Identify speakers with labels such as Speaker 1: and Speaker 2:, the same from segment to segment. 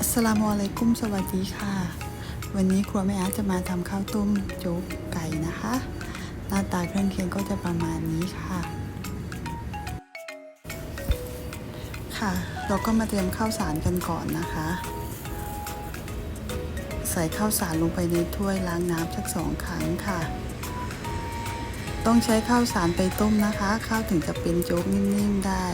Speaker 1: อัสลามุอะลัยกุมสวัสดีค่ะ วันนี้ครัวแม่อาร์ตจะมาทำข้าวต้มโจ๊กไก่นะคะ หน้าตาเครื่องเคียงก็จะประมาณนี้ค่ะ ค่ะ เราก็มาเตรียมข้าวสารกันก่อนนะคะ ใส่ข้าวสารลงไปในถ้วยล้างน้ำสักสองครั้งค่ะ ต้องใช้ข้าวสารไปต้มนะคะ ข้าวถึงจะเป็นโจ๊กนิ่มๆได้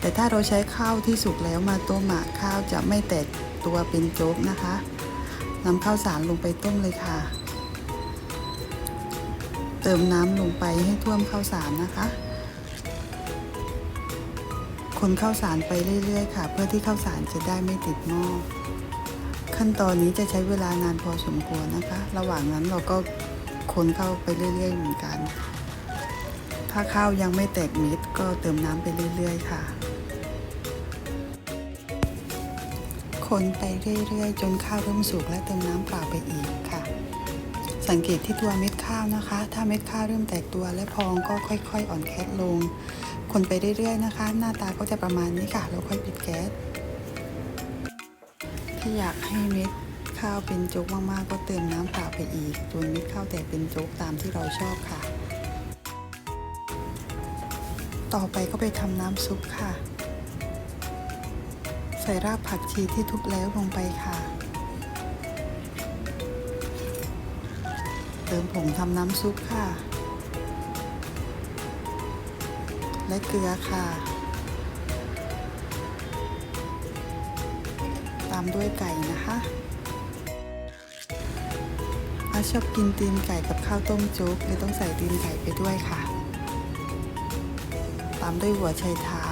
Speaker 1: แต่ถ้าเราใช้ข้าวที่สุกแล้วมาต้มอะข้าวจะไม่แตก ตัวเป็นโจ๊กนะคะนำข้าวสารลงไปต้มเลยค่ะ เติมน้ำลงไปให้ท่วมข้าวสารนะคะ คนข้าวสารไปเรื่อยๆค่ะ เพื่อที่ข้าวสารจะได้ไม่ติดหม้อขั้นตอนนี้จะใช้เวลานานพอสมควรนะคะ ระหว่างนั้นเราก็คนเข้าไปเรื่อยๆเหมือนกัน ถ้าข้าวยังไม่แตกเม็ดก็เติมน้ำไปเรื่อยๆค่ะ คนไปเรื่อยๆ จนข้าวเริ่มสุกและเติมน้ำเปล่าไปอีกค่ะ สังเกตที่ตัวเม็ดข้าวนะคะ ถ้าเม็ดข้าวเริ่มแตกตัวและพองก็ค่อยๆ อ่อนแคสลง คนไปเรื่อยๆนะคะ หน้าตาก็จะประมาณนี้ค่ะแล้วค่อยปิดแก๊สถ้าอยากให้เม็ดข้าวเป็นโจ๊กมากๆ ก็เติมน้ำเปล่าไปอีกจนเม็ดข้าวแตกเป็นโจ๊กตามที่เราชอบค่ะ ต่อไปก็ไปทำน้ำซุปค่ะ ส่รากผักชีที่ทุบแล้วลงไปค่ะ เติมผงทำน้ำซุปค่ะ และเกลือค่ะ ตามด้วยไก่นะคะอาชอบกินตีนไก่กับข้าวต้มโจ๊กเลยต้องใส่ตีนไก่ไปด้วยค่ะามด้วยหัวไชเท้า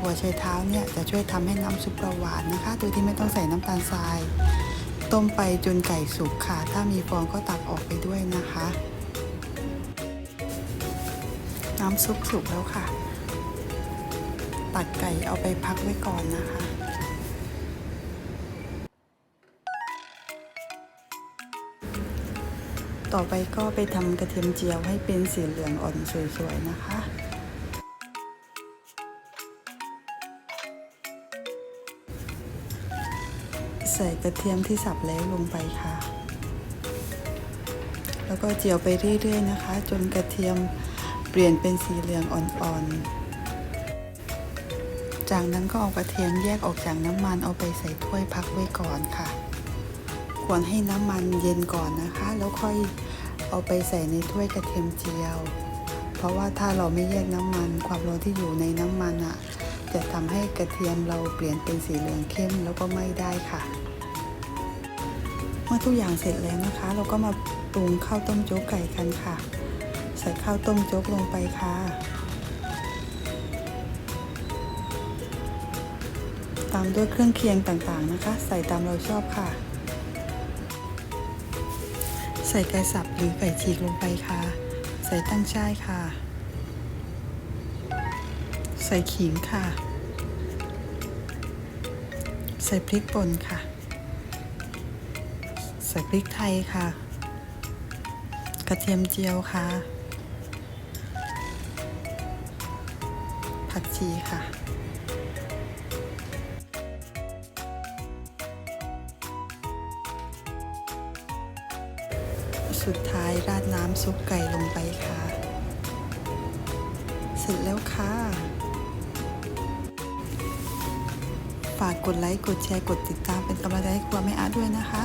Speaker 1: หัวไชเท้าเนี่ยจะช่วยทำให้น้ำซุปเราหวานนะคะ โดยที่ไม่ต้องใส่น้ำตาลทราย ต้มไปจนไก่สุกค่ะ ถ้ามีฟองก็ตักออกไปด้วยนะคะ น้ำซุปสุกแล้วค่ะ ตักไก่เอาไปพักไว้ก่อนนะคะต่อไปก็ไปทำกระเทียมเจียวให้เป็นสีเหลืองอ่อนสวยๆนะคะ ใส่กระเทียมที่สับแล้วลงไปค่ะ แล้วก็เจียวไปเรื่อยๆนะคะ จนกระเทียมเปลี่ยนเป็นสีเหลืองอ่อนๆ จากนั้นก็เอากระเทียมแยกออกจากน้ำมันเอาไปใส่ถ้วยพักไว้ก่อนค่ะ ควรให้น้ำมันเย็นก่อนนะคะ แล้วค่อยเอาไปใส่ในถ้วยกระเทียมเจียว เพราะว่าถ้าเราไม่แยกน้ำมัน ความร้อนที่อยู่ในน้ำมันอะจะทำให้กระเทียมเราเปลี่ยนเป็นสีเหลืองเข้มแล้วก็ไม่ได้ค่ะ มื่อทุกอย่างเสร็จแล้วนะคะ เราก็มาปรุงข้าวต้มโจ๊กไก่กันค่ะ ใส่ข้าวต้มโจ๊กลงไปค่ะ ตามด้วยเครื่องเคียงต่างๆนะคะ ใส่ตามเราชอบค่ะ ใส่ไก่สับหรือไก่ฉีกลงไปค่ะ ใส่ตั้งช่ายค่ะ ใส่ขิงค่ะ ใส่พริกป่นค่ะ ส่พริกไทยค่ะ กระเทียมเจียวค่ะ ผักชีค่ะสุดท้ายราดน้ำซุปไก่ลงไปค่ะ เสร็จแล้วค่ะ ฝากกดไลค์ กดแชร์ กดติดตามเป็นกำลังใจให้ครัวแม่อาด้วยนะคะ